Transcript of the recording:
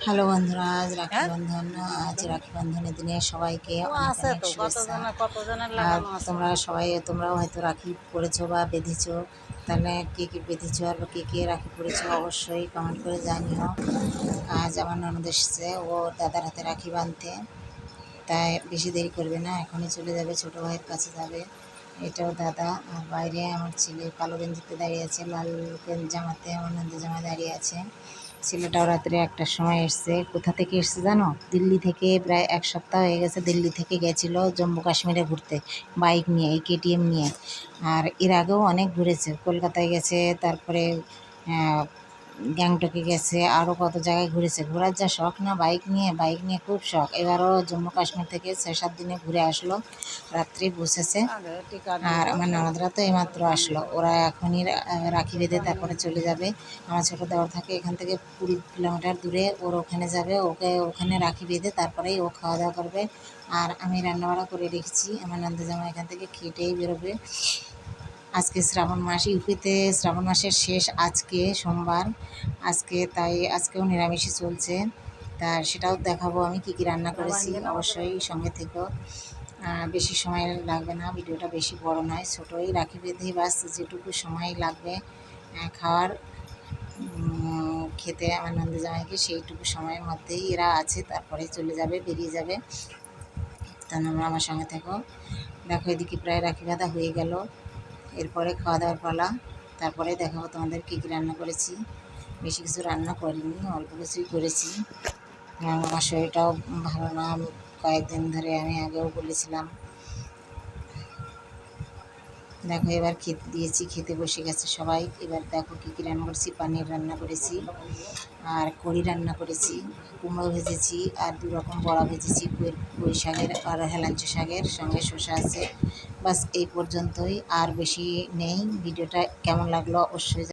Hello বন্ধুরা আজ রাখি হ্যাঁ? বন্ধন আজ রাখি বন্ধনের দিনে সবাইকে অনেক অনেক তোমরা সবাই তোমরাও হয়তো রাখি পড়েছো বা বেঁধেছো। তাহলে কে কে বেঁধেছো আর কে কে রাখি পড়েছো অবশ্যই কমেন্ট করে জানিও। আজ আমার ননদ এসেছে ও দাদার হাতে রাখি বাঁধতে। তাই বেশি দেরি করবে না এখনই চলে যাবে ছোটো ভাইয়ের কাছে যাবে। এটাও দাদা আর বাইরে আমার ছেলে কালো গেঞ্জিতে দাঁড়িয়ে আছে লাল জামাতে আমার নন্দ জামা দাঁড়িয়ে আছে। ছেলেটাও রাত্রে একটার সময় এসছে। কোথা থেকে এসছে জানো? দিল্লি থেকে প্রায় এক সপ্তাহ হয়ে গেছে দিল্লি থেকে গেছিল জম্মু কাশ্মীরে ঘুরতে, বাইক নিয়ে, এই কেটিএম নিয়ে। আর এর আগেও অনেক ঘুরেছে। কলকাতায় গেছে, তারপরে গ্যাংটকে গেছে আরও কত জায়গায় ঘুরেছে। ঘোরার যা শখ না বাইক নিয়ে বাইক নিয়ে খুব শখ। এবারও জম্মু কাশ্মীর থেকে ছয় সাত দিনে ঘুরে আসলো রাত্রে বসেছে। আর আমার ননদরা তো এইমাত্র আসলো। ওরা এখনই রাখি বেঁধে তারপরে চলে যাবে। আমার ছোটো দেওয়ার থাকে এখান থেকে কুড়ি কিলোমিটার দূরে ওর ওখানে যাবে ওকে ওখানে রাখি বেঁধে তারপরেই ও খাওয়া দাওয়া করবে। আর আমি রান্নাবাড়া করে রেখেছি। আমার নন্দ জামা এখান থেকে খেটেই বেরোবে। আজকে শ্রাবণ মাস, ইউপিতে শ্রাবণ মাসের শেষ আজকে সোমবার। আজকে তাই আজকেও নিরামিষই চলছে। তা সেটাও দেখাবো আমি কী কী রান্না করেছি, অবশ্যই সঙ্গে থেকেও বেশি সময় লাগবে না, ভিডিওটা বেশি বড় নয়, ছোটোই রাখি বেঁধে বাস, যেটুকু সময় লাগবে খাওয়ার। খেতে আমার নন্দ জামাইকে সেইটুকু সময়ের মধ্যেই এরা আছে, তারপরে চলে যাবে, বেরিয়ে যাবে। তা তোমরা আমার সঙ্গে থেকো। দেখো এদিকে প্রায় রাখি বাঁধা হয়ে গেল। এরপরে খাওয়া দাওয়ার পালা। তারপরে দেখাবো তোমাদের কী কী রান্না করেছি। বেশি কিছু রান্না করিনি, অল্প কিছুই করেছি। আমার শরীরটাও ভালো না। কয়েকদিন ধরে আমি আগেও বলেছিলাম দেখো, এবার খেতে দিয়েছি, খেতে বসে গেছে সবাই। এবার দেখো কী কী রান্না করেছি, পানির রান্না করেছি, আর কড়ি রান্না করেছি, কুমড়ো ভেজেছি, আর দু রকম বড়া ভেজেছি পুঁই শাকের আর হেলাঞ্চ শাকের সঙ্গে শশা আছে। বাস এই পর্যন্তই, আর বেশি নেই। ভিডিওটা কেমন লাগল অবশ্যই